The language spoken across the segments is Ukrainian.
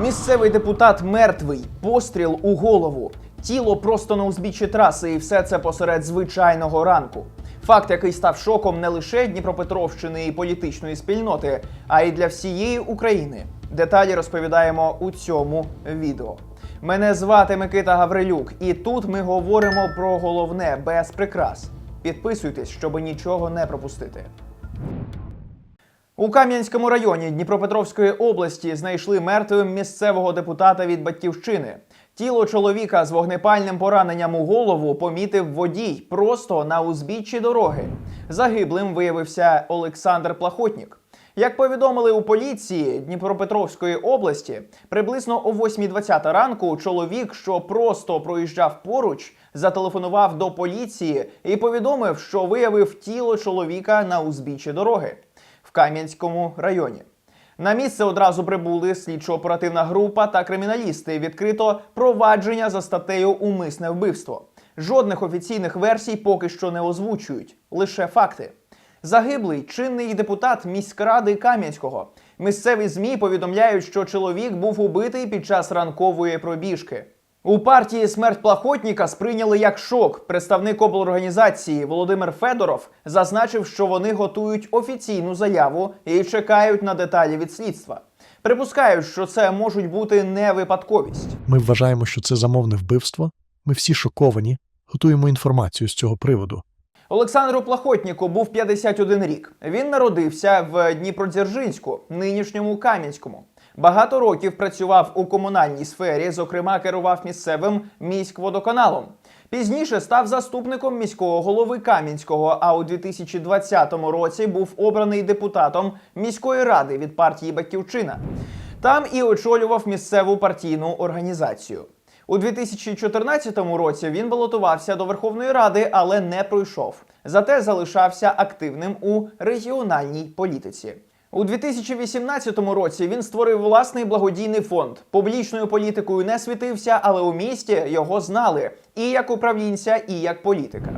Місцевий депутат мертвий, постріл у голову, тіло просто на узбіччі траси, і все це посеред звичайного ранку. Факт, який став шоком не лише Дніпропетровщини і політичної спільноти, а й для всієї України. Деталі розповідаємо у цьому відео. Мене звати Микита Гаврилюк, і тут ми говоримо про головне без прикрас. Підписуйтесь, щоб нічого не пропустити. У Кам'янському районі Дніпропетровської області знайшли мертвим місцевого депутата від батьківщини. Тіло чоловіка з вогнепальним пораненням у голову помітив водій просто на узбіччі дороги. Загиблим виявився Олександр Плахотнік. Як повідомили у поліції Дніпропетровської області, приблизно о 8.20 ранку чоловік, що просто проїжджав поруч, зателефонував до поліції і повідомив, що виявив тіло чоловіка на узбіччі дороги Кам'янському районі. На місце одразу прибули слідчо-оперативна група та криміналісти. Відкрито провадження за статтею Умисне вбивство. Жодних офіційних версій поки що не озвучують, лише факти. Загиблий чинний депутат міськради Кам'янського. Місцеві змі повідомляють, що чоловік був убитий під час ранкової пробіжки. У партії смерть Плахотніка сприйняли як шок. Представник облорганізації Володимир Федоров зазначив, що вони готують офіційну заяву і чекають на деталі від слідства. Припускають, що це можуть бути не випадковість. Ми вважаємо, що це замовне вбивство. Ми всі шоковані, готуємо інформацію з цього приводу. Олександру Плахотніку був 51 рік. Він народився в Дніпродзержинську, нинішньому Кам'янському. Багато років працював у комунальній сфері, зокрема, керував місцевим міськводоканалом. Пізніше став заступником міського голови Кам'янського, а у 2020 році був обраний депутатом міської ради від партії Батьківщина. Там і очолював місцеву партійну організацію. У 2014 році він балотувався до Верховної Ради, але не пройшов. Зате залишався активним у регіональній політиці. У 2018 році він створив власний благодійний фонд. Публічною політикою не світився, але у місті його знали і як управлінця, і як політика.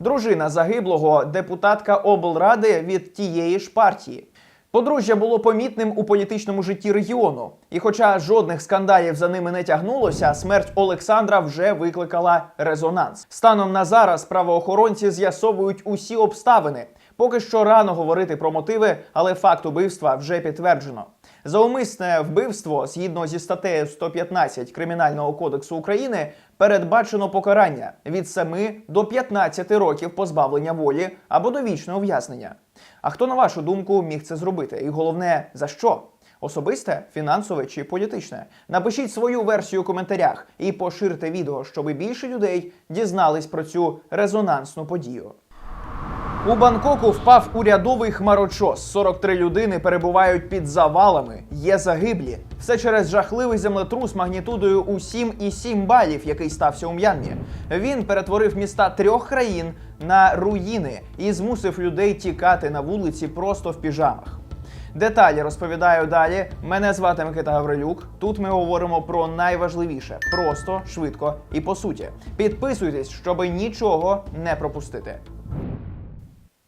Дружина загиблого депутатка облради від тієї ж партії. Подружжя було помітним у політичному житті регіону. І хоча жодних скандалів за ними не тягнулося, смерть Олександра вже викликала резонанс. Станом на зараз правоохоронці з'ясовують усі обставини. Поки що рано говорити про мотиви, але факт убивства вже підтверджено. За умисне вбивство, згідно зі статтею 115 Кримінального кодексу України, передбачено покарання від 7 до 15 років позбавлення волі або довічне ув'язнення. А хто, на вашу думку, міг це зробити? І головне, за що? Особисте, фінансове чи політичне? Напишіть свою версію у коментарях і поширте відео, щоб більше людей дізнались про цю резонансну подію. У Бангкоку впав урядовий хмарочос. 43 людини перебувають під завалами. Є загиблі. Все через жахливий землетрус магнітудою у 7,7 балів, який стався у М'янмі. Він перетворив міста трьох країн на руїни і змусив людей тікати на вулиці просто в піжамах. Деталі розповідаю далі. Мене звати Микита Гаврилюк. Тут ми говоримо про найважливіше просто, швидко і по суті. Підписуйтесь, щоб нічого не пропустити.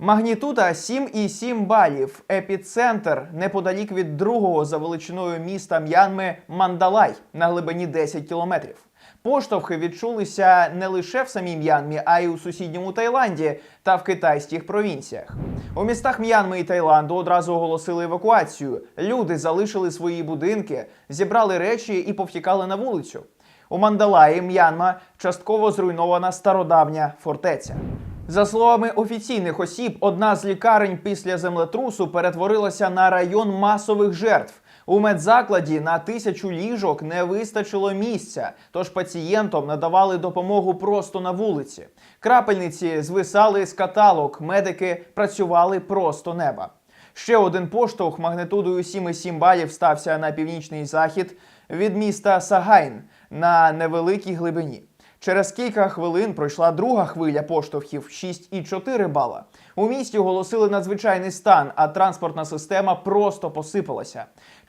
Магнітуда 7,7 балів. Епіцентр неподалік від другого за величиною міста М'янми Мандалай на глибині 10 кілометрів. Поштовхи відчулися не лише в самій М'янмі, а й у сусідньому Таїланді та в китайських провінціях. У містах М'янми і Таїланду одразу оголосили евакуацію. Люди залишили свої будинки, зібрали речі і повтікали на вулицю. У Мандалаї М'янма частково зруйнована стародавня фортеця. За словами офіційних осіб, одна з лікарень після землетрусу перетворилася на район масових жертв. У медзакладі на тисячу ліжок не вистачило місця, тож пацієнтам надавали допомогу просто на вулиці. Крапельниці звисали з каталог, медики працювали просто неба. Ще один поштовх магнитудою 7,7 балів стався на північний захід від міста Сагайн на невеликій глибині. Через кілька хвилин пройшла друга хвиля поштовхів 6,4 бала. У місті оголосили надзвичайний стан, а транспортна система просто посипалася.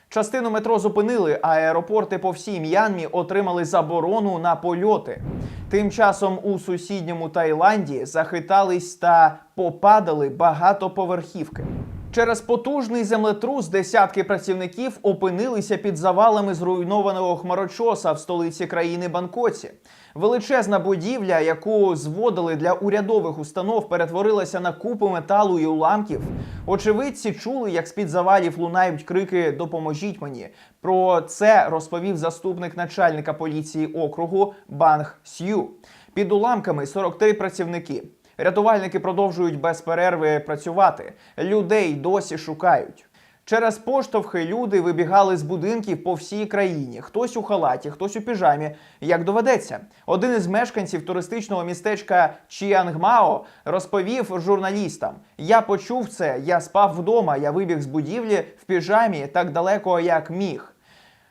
Частину метро зупинили, а аеропорти по всій М'янмі отримали заборону на польоти. Тим часом у сусідньому Таїланді захитались та попадали багатоповерхівки. Через потужний землетрус десятки працівників опинилися під завалами зруйнованого хмарочоса в столиці країни Бангкоці. Величезна будівля, яку зводили для урядових установ, перетворилася на купу металу і уламків. Очевидці чули, як з-під завалів лунають крики Допоможіть мені. Про це розповів заступник начальника поліції округу Банг Сью. Під уламками 43 працівники. Рятувальники продовжують без перерви працювати. Людей досі шукають. Через поштовхи люди вибігали з будинків по всій країні. Хтось у халаті, хтось у піжамі. Як доведеться, один із мешканців туристичного містечка Чіангмао розповів журналістам: Я почув це, я спав вдома, я вибіг з будівлі в піжамі так далеко, як міг.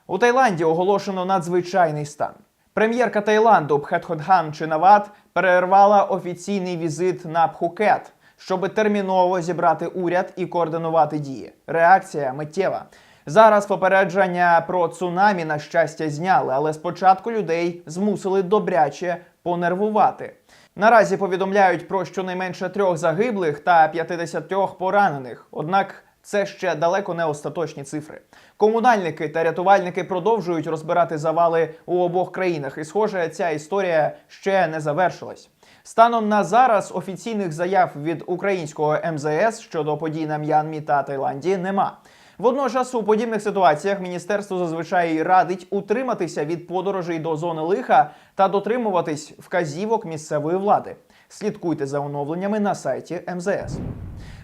У Таїланді оголошено надзвичайний стан. Прем'єрка Таїланду Пхетходхан Чинават перервала офіційний візит на Пхукет, щоб терміново зібрати уряд і координувати дії. Реакція миттєва. Зараз попередження про цунамі на щастя зняли, але спочатку людей змусили добряче понервувати. Наразі повідомляють про щонайменше трьох загиблих та 50 поранених. Однак це ще далеко не остаточні цифри. Комунальники та рятувальники продовжують розбирати завали у обох країнах, і схоже, ця історія ще не завершилась. Станом на зараз офіційних заяв від українського МЗС щодо подій на М'янмі та Таїланді нема. Водночас у подібних ситуаціях міністерство зазвичай радить утриматися від подорожей до зони лиха та дотримуватись вказівок місцевої влади. Слідкуйте за оновленнями на сайті МЗС.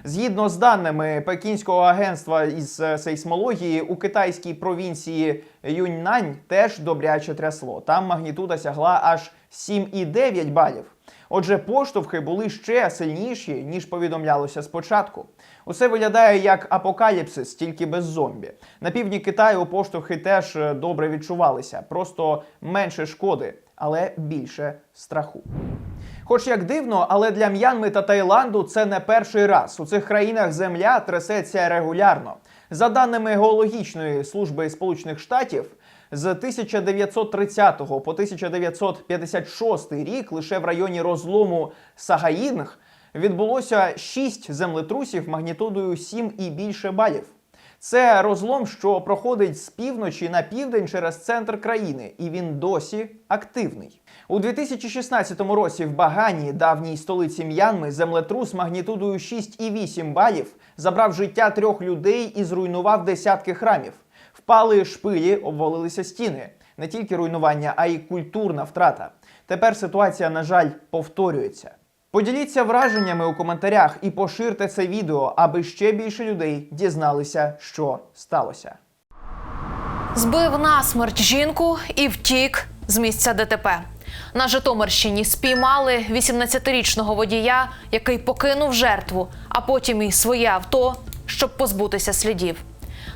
Згідно з даними Пекінського агентства із е, сейсмології, у китайській провінції Юньнань теж добряче трясло. Там магнітуда сягла аж 7,9 балів. Отже, поштовхи були ще сильніші, ніж повідомлялося спочатку. Усе виглядає як апокаліпсис, тільки без зомбі. На півдні Китаю поштовхи теж е, добре відчувалися, просто менше шкоди, але більше страху. Хоч як дивно, але для М'янми та Таїланду це не перший раз. У цих країнах земля трясеться регулярно. За даними геологічної служби Сполучених Штатів, з 1930 по 1956 рік лише в районі розлому Сагаїнг відбулося 6 землетрусів магнітудою 7 і більше балів. Це розлом, що проходить з півночі на південь через центр країни, і він досі активний. У 2016 році в Багані, давній столиці М'янми, землетрус магнітудою 6,8 балів забрав життя трьох людей і зруйнував десятки храмів. Впали шпилі, обвалилися стіни. Не тільки руйнування, а й культурна втрата. Тепер ситуація, на жаль, повторюється. Поділіться враженнями у коментарях і поширте це відео, аби ще більше людей дізналися, що сталося. Збив насмерть жінку і втік з місця ДТП. На Житомирщині спіймали 18-річного водія, який покинув жертву, а потім і своє авто, щоб позбутися слідів.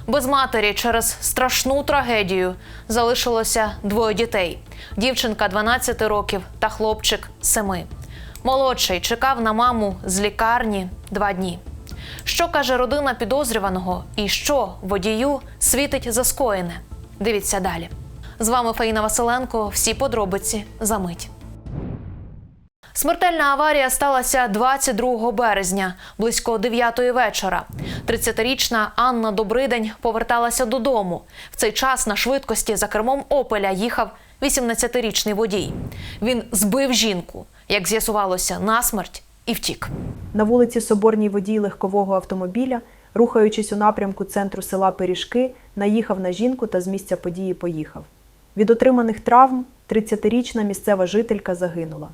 Без матері через страшну трагедію залишилося двоє дітей: дівчинка 12 років та хлопчик 7. Молодший чекав на маму з лікарні два дні. Що каже родина підозрюваного і що водію світить за скоєне? Дивіться далі. З вами Фаїна Василенко. Всі подробиці за мить. Смертельна аварія сталася 22 березня, близько 9 вечора. 30-річна Анна Добридень поверталася додому. В цей час на швидкості за кермом Опеля їхав 18-річний водій. Він збив жінку, як з'ясувалося, насмерть і втік. На вулиці Соборній водій легкового автомобіля, рухаючись у напрямку центру села Пиріжки, наїхав на жінку та з місця події поїхав. Від отриманих травм 30-річна місцева жителька загинула.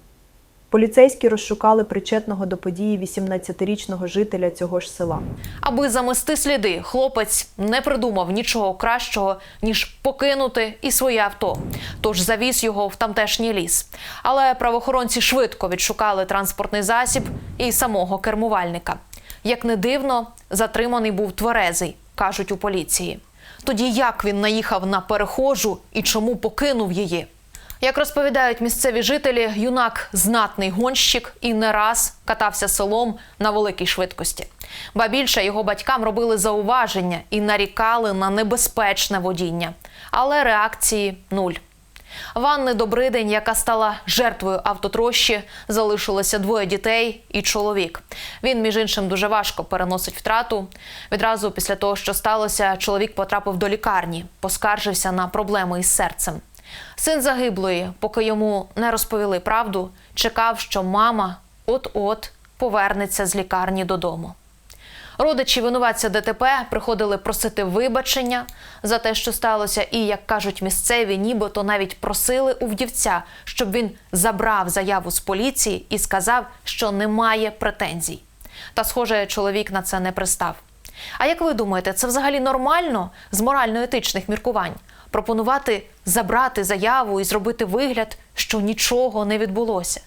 Поліцейські розшукали причетного до події 18-річного жителя цього ж села. Аби замести сліди, хлопець не придумав нічого кращого, ніж покинути і своє авто. Тож завіз його в тамтешній ліс. Але правоохоронці швидко відшукали транспортний засіб і самого кермувальника. Як не дивно, затриманий був тверезий, кажуть у поліції. Тоді як він наїхав на перехожу і чому покинув її? Як розповідають місцеві жителі, юнак знатний гонщик і не раз катався селом на великій швидкості. Ба більше його батькам робили зауваження і нарікали на небезпечне водіння. Але реакції нуль. Ванни Добридень, яка стала жертвою автотрощі, залишилося двоє дітей і чоловік. Він, між іншим, дуже важко переносить втрату. Відразу після того, що сталося, чоловік потрапив до лікарні, поскаржився на проблеми із серцем. Син загиблої, поки йому не розповіли правду, чекав, що мама от-от повернеться з лікарні додому. Родичі винуватця ДТП приходили просити вибачення за те, що сталося, і, як кажуть місцеві, нібито навіть просили у вдівця, щоб він забрав заяву з поліції і сказав, що немає претензій. Та, схоже, чоловік на це не пристав. А як ви думаєте, це взагалі нормально з морально-етичних міркувань? Пропонувати забрати заяву і зробити вигляд, що нічого не відбулося?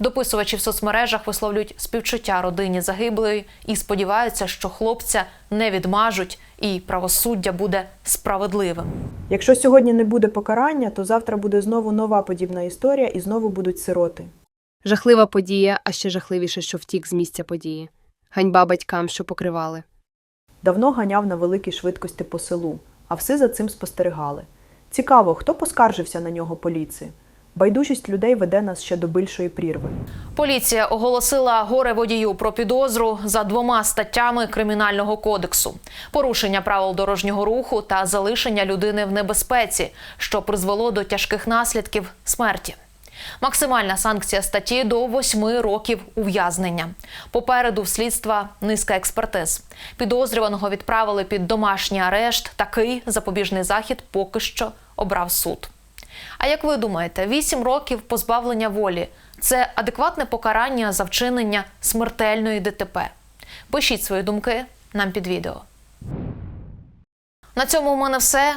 Дописувачі в соцмережах висловлюють співчуття родині загиблої і сподіваються, що хлопця не відмажуть і правосуддя буде справедливим. Якщо сьогодні не буде покарання, то завтра буде знову нова подібна історія і знову будуть сироти. Жахлива подія, а ще жахливіше, що втік з місця події. Ганьба батькам, що покривали. Давно ганяв на великій швидкості по селу, а все за цим спостерігали. Цікаво, хто поскаржився на нього поліції? Байдужість людей веде нас ще до більшої прірви. Поліція оголосила горе водію про підозру за двома статтями кримінального кодексу: порушення правил дорожнього руху та залишення людини в небезпеці, що призвело до тяжких наслідків смерті. Максимальна санкція статті до 8 років ув'язнення. Попереду в слідства низка експертиз. Підозрюваного відправили під домашній арешт. Такий запобіжний захід поки що обрав суд. А як ви думаєте, 8 років позбавлення волі це адекватне покарання за вчинення смертельної ДТП? Пишіть свої думки нам під відео. На цьому у мене все.